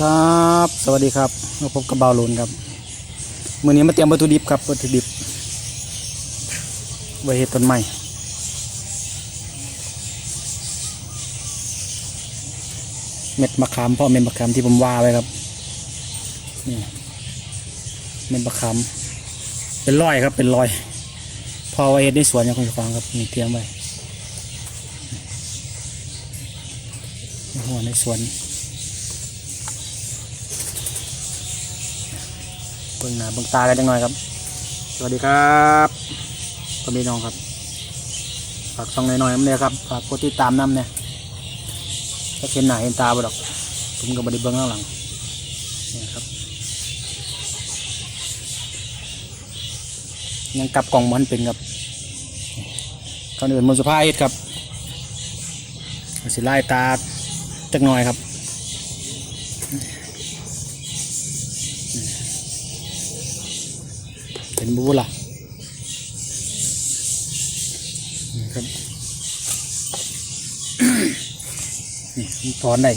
ครับสวัสดีครับมาพบกับบาวลุนครับมื้อนี้มาเตรียมวัตถุดิบครับวัตถุดิบไว้เฮ็ดต้นไม้เม็ดมะขามพ่อเม็ดมะขามที่ผมว่าไว้ครับนี่เม็ดมะขามเป็นรอยครับเป็นรอย พอไว้เฮ็ดในสวนอย่างคุณฟังครับนี่เตรียมไว้หัวในสวน บิ่งหน้าเบิ่งตากันจังหน่อยครับ สวัสดีครับพ่อพี่น้องครับฝากช่องหน่อยๆน้ำเนี่ยครับฝากกดติดตามน้ำเนี่ยถ้าเห็นหน้าเห็นตาบ่ดอก ผมก็บไดิเบิ้งข้างหลังนี่ครับยังกลับกล่องมันเป็นครับก่อนอื่นมันสุภาพเฮ็ดครับสิไล่ตาจักหน่อยครับ เป็นบูล่ะนี่ครับนี่ถอนได้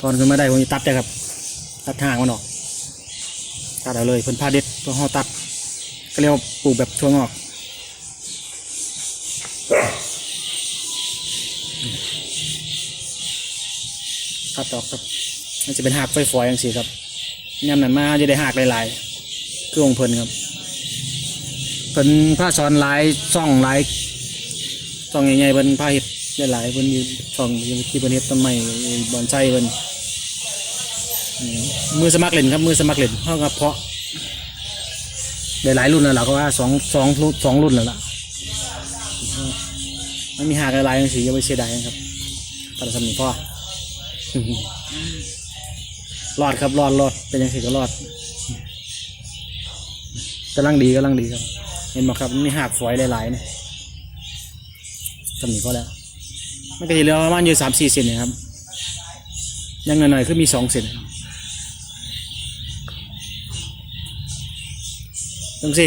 ถอนขึ้นมาได้ผมจะตัดเลยครับ ตัดห่างมันออก ตัดเอาเลยเพิ่นผ้าเด็ดตัวห่อตัด ก็เรียกว่าปลูกแบบทั่วงอกตัดออกครับมันจะเป็นหากไฟฝอยอย่างสีครับยำนั้นมาจะได้หากหลายๆ คือองเพิ่นครับเพิ่นผ้าสอนหลายซ่องหลายซ่องใหญ่ๆเพิ่นผ้าเห็ดหลายๆเพิ่นมีซ่องที่เพิ่นเฮ็ดต้นไม้บอนไส้เพิ่นมือสมัครเล่นครับมือสมัครเล่นเท่ากับเพาะได้หลายรุ่นแล้วล่ะก็ว่าสองสองรุ่นสองรุ่นแล้วล่ะมันมีหากหลายอย่างสีอย่าไปเสียดายครับตัดสำนีพ่อรอดครับรอดรอดเป็นยังไงก็รอด กำลังดีกำลังดีครับ เห็นไหมครับมีหากฝอยหลายๆเนี่ยสำนีก็แล้วไม่ก็เห็นแล้วประมาณอยู่สามสี่เซนนะครับยังหน่อยๆคือมีสองเซนจังสิ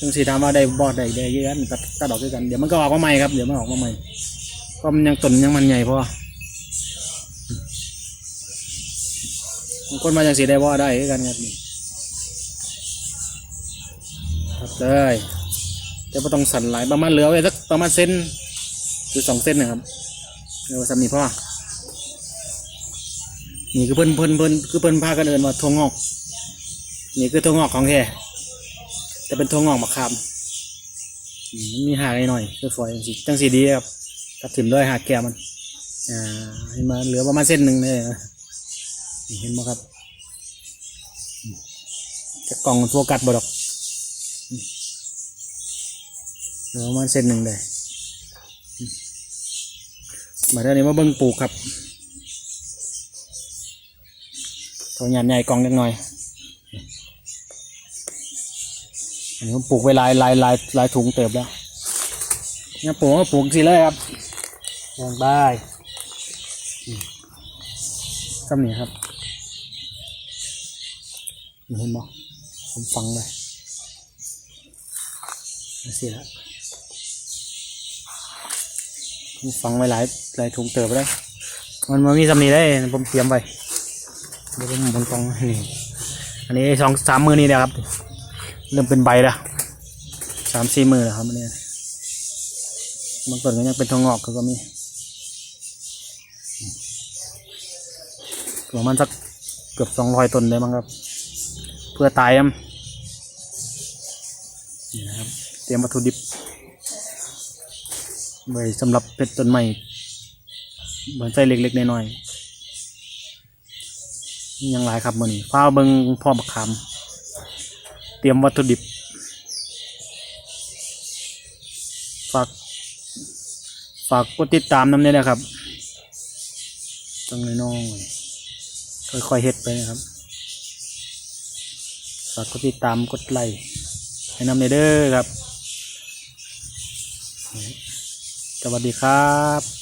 จังสิถามว่าได้บอดได้ได้เยอะกันตัดตัดออกด้วยกันเดี๋ยวมันก็ออกมาใหม่ครับเดี๋ยวมันออกมาใหม่ก็มันยังต้นยังมันใหญ่พอบางคนมาจังสีได้บอได้กันครับนี่ ครับเลยจะไม่ต้องสั่นไหลประมาณเหลือไว้สักประมาณเส้นคือสองเส้นนะครับเดี๋ยวสำนีพ่อนี่คือเพิ่นเพิ่นเพิ่นคือเพิ่นพากันเอินว่าทวงงอก นี่คือทวงงอกของแท้แต่เป็นทวงงอกมะขามมีหากหน่อยคือฝอยจังสีจังสีดีครับตัดถิ่มด้วยหากแก้มันอ่าเห็นมาเหลือประมาณเส้นหนึ่งเลยเห็นไหมครับจะกล่องโฟกัสบ่ดอก ประมาณเส้นหนึ่งเลยอืมมาเท่านี้มาเบิ้งปลูกครับตัวใหญ่ใหญ่กล่องเล็กหน่อยอันนี้ผมปลูกไว้หลายหลายหลายหลายถุงเติบแล้วเนี่ยปลูกก็ปลูกสิเลยครับลองได้อืมซ้ำนี่ครับนี่เห็นบ่ผมฟังเลย นี่สิละผมฟังไว้หลายหลายถุงเติบไปแล้วมันมามีสำนีได้ผมเตรียมไว้เดี๋ยวผมบนกองนี่อันนี้สองสามมือนี่นะครับ เริ่มเป็นใบแล้วสามสี่มือแล้วครับอันนี้บางต้นก็ยังเป็นทองงอกก็มีประมาณสักเกือบสองร้อยต้นได้มั้งครับ เพื่อตายอะ เตรียมวัตถุดิบไว้สำหรับเพชรต้นไม้เหมือนใส่เล็กๆน้อยๆยังหลายครับมือนี้ฟ้าเบิงพ่อบักขามเตรียมวัตถุดิบ ฝาก ฝากกดติดตามน้ำเนี่ยนะครับต้องน้อยๆค่อยๆเฮ็ดไปนะครับฝากกดติดตามกดไลค์ให้น้ำเนี่ยเด้อครับ สวัสดีครับ